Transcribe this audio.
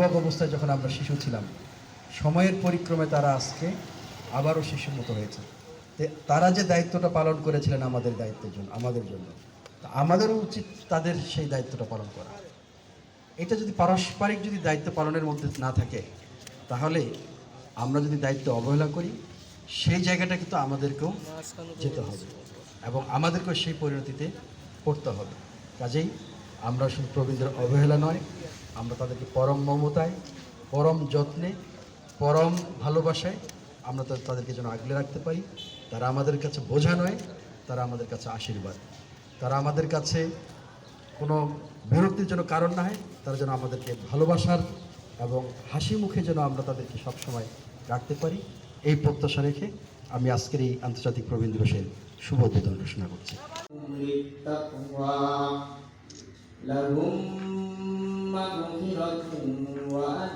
যুবক অবস্থায় যখন আমরা শিশু ছিলাম, সময়ের পরিক্রমে তারা আজকে আবারও শিশুর মতো হয়েছে। তারা যে দায়িত্বটা পালন করেছিলেন আমাদের দায়িত্বের জন্য, আমাদের জন্য আমাদেরও উচিত তাদের সেই দায়িত্বটা পালন করা। এটা যদি পারস্পরিক যদি দায়িত্ব পালনের মধ্যে না থাকে, তাহলে আমরা যদি দায়িত্ব অবহেলা করি, সেই জায়গাটা কিন্তু আমাদেরকেও যেতে হবে এবং আমাদেরকেও সেই পরিণতিতে পড়তে হবে। কাজেই আমরা শুধু প্রবীণদের অবহেলা নয় আমরা তাদেরকে পরম মমতায়, পরম যত্নে, পরম ভালোবাসায় আমরা তাদেরকে যেন আগলে রাখতে পারি। তারা আমাদের কাছে বোঝা নয়, তারা আমাদের কাছে আশীর্বাদ। তারা আমাদের কাছে কোনো বিরক্তির জন্য কারণ না হয়, তারা যেন আমাদেরকে ভালোবাসার এবং হাসি মুখে যেন আমরা তাদেরকে সবসময় রাখতে পারি। এই প্রত্যাশা রেখে আমি আজকের এই আন্তর্জাতিক প্রবীণ দিবসের শুভ উদ্বোধন ঘোষণা করছি। للتقوى لهم مغفرة وأجر عظيم